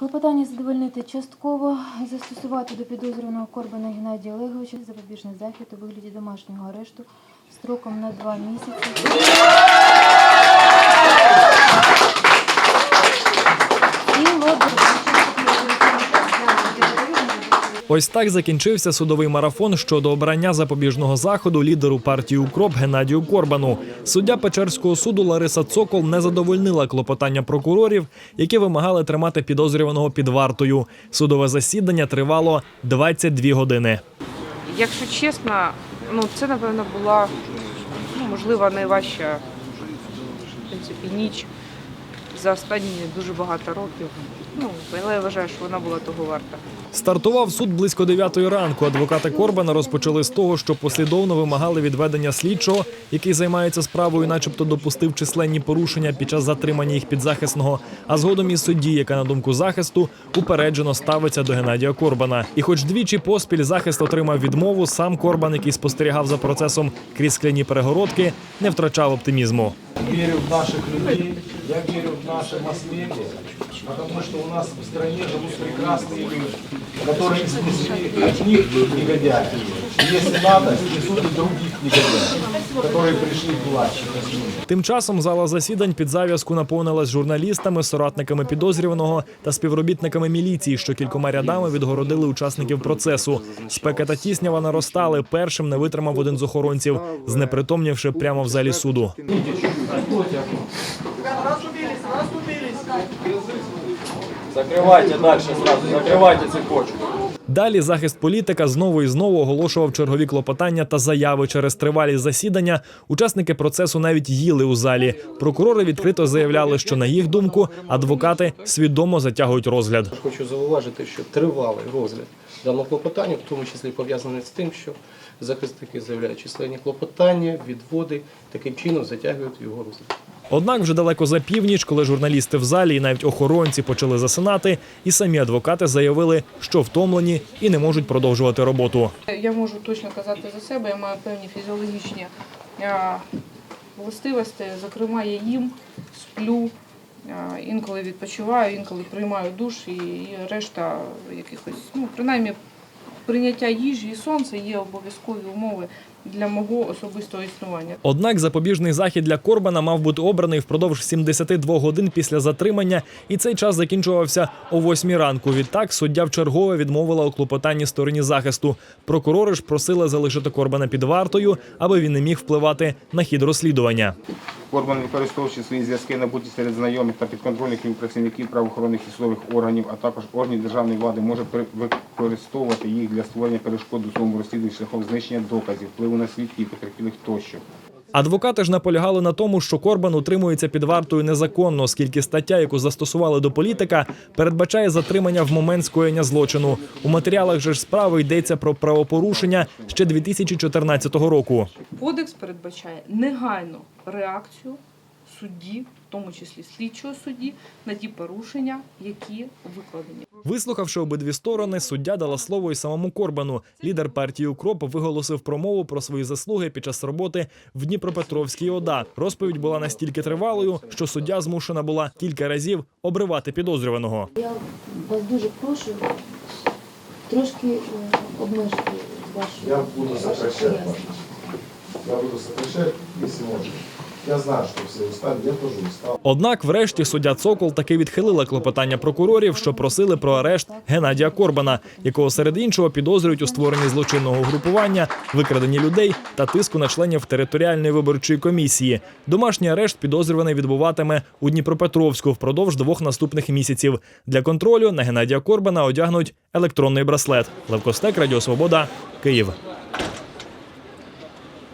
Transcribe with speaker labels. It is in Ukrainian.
Speaker 1: Клопотання задовольнити частково, застосувати до підозрюваного Корбана Геннадія Олеговича запобіжний захід у вигляді домашнього арешту строком на два місяці.
Speaker 2: Ось так закінчився судовий марафон щодо обрання запобіжного заходу лідеру партії укроп Геннадію Корбану. Суддя Печерського суду Лариса Цокол не задовольнила клопотання прокурорів, які вимагали тримати підозрюваного під вартою. Судове засідання тривало 22 години.
Speaker 3: Якщо чесно, ну це напевно була ну, можливо найважча в принципі ніч за останні дуже багато років. Ну але я вважаю, що вона була того варта.
Speaker 2: Стартував суд близько 9 ранку. Адвокати Корбана розпочали з того, що послідовно вимагали відведення слідчого, який займається справою, начебто допустив численні порушення під час затримання їх підзахисного. А згодом і судді, яка на думку захисту упереджено ставиться до Геннадія Корбана. І, хоч двічі поспіль захист отримав відмову, сам Корбан, який спостерігав за процесом крізь скляні перегородки, не втрачав оптимізму.
Speaker 4: верю в наших людей, я верю в наше масс-медиа, потому что у нас в стране живут прекрасные люди, которые снесли одних негодяев. И Если надо, снесут и других негодяев, которые пришли к власти.
Speaker 2: Тим часом зала засідань під зав'язку наповнилась журналістами, соратниками підозрюваного та співробітниками міліції, що кількома рядами відгородили учасників процесу. Спека та тіснява наростали. Першим не витримав один з охоронців, знепритомнівши прямо в залі суду.
Speaker 5: Закрывайте дальше сразу, закрывайте цепочку.
Speaker 2: Далі захист політика знову і знову оголошував чергові клопотання та заяви через тривалість засідання. Учасники процесу навіть їли у залі. Прокурори відкрито заявляли, що на їх думку адвокати свідомо затягують розгляд.
Speaker 6: Хочу зауважити, що тривалий розгляд даного клопотання, в тому числі пов'язаний з тим, що захисники заявляють численні клопотання, відводи, таким чином затягують його розгляд.
Speaker 2: Однак вже далеко за північ, коли журналісти в залі і навіть охоронці почали засинати, і самі адвокати заявили, що втомлені і не можуть продовжувати роботу.
Speaker 3: Я можу точно казати за себе, я маю певні фізіологічні властивості. Зокрема, я їм, сплю, інколи відпочиваю, інколи приймаю душ і, і решта якихось, ну принаймні, прийняття їжі і сонця є обов'язкові умови для мого особистого існування.
Speaker 2: Однак запобіжний захід для Корбана мав бути обраний впродовж 72 годин після затримання, і цей час закінчувався о 8 ранку. Відтак суддя вчергове відмовила у клопотанні стороні захисту. Прокурори ж просили залишити Корбана під вартою, аби він не міг впливати на хід розслідування.
Speaker 7: Корбан, використовуючи свої зв'язки набуті серед знайомих та підконтрольних йому працівників правоохоронних і судових органів, а також органів державної влади, може використовувати їх для створення перешкод у своєму розслідуванні шляхом знищення доказів, впливу на свідків, потерпілих тощо.
Speaker 2: Адвокати ж наполягали на тому, що Корбан утримується під вартою незаконно, оскільки стаття, яку застосували до політика, передбачає затримання в момент скоєння злочину. У матеріалах же ж справи йдеться про правопорушення ще 2014 року.
Speaker 3: Кодекс передбачає негайну реакцію судді, в тому числі слідчого судді, на ті порушення, які викладені.
Speaker 2: Вислухавши обидві сторони, суддя дала слово і самому Корбану. Лідер партії Укроп виголосив промову про свої заслуги під час роботи в Дніпропетровській ОДА. Розповідь була настільки тривалою, що суддя змушена була кілька разів обривати підозрюваного.
Speaker 1: Я вас дуже прошу трошки е, обмежити вашу
Speaker 4: Я буду
Speaker 1: пояснення.
Speaker 4: Я буду сокращать, если можно. Я знаю, что все устали, я тоже устал.
Speaker 2: Однак, врешті, суддя Цокол таки відхилила клопотання прокурорів, що просили про арешт Геннадія Корбана, якого серед іншого підозрюють у створенні злочинного групування, викраденні людей та тиску на членів територіальної виборчої комісії. Домашній арешт підозрюваний відбуватиме у Дніпропетровську впродовж двох наступних місяців. Для контролю на Геннадія Корбана одягнуть електронний браслет. Левкостек, Радіо Свобода, Київ.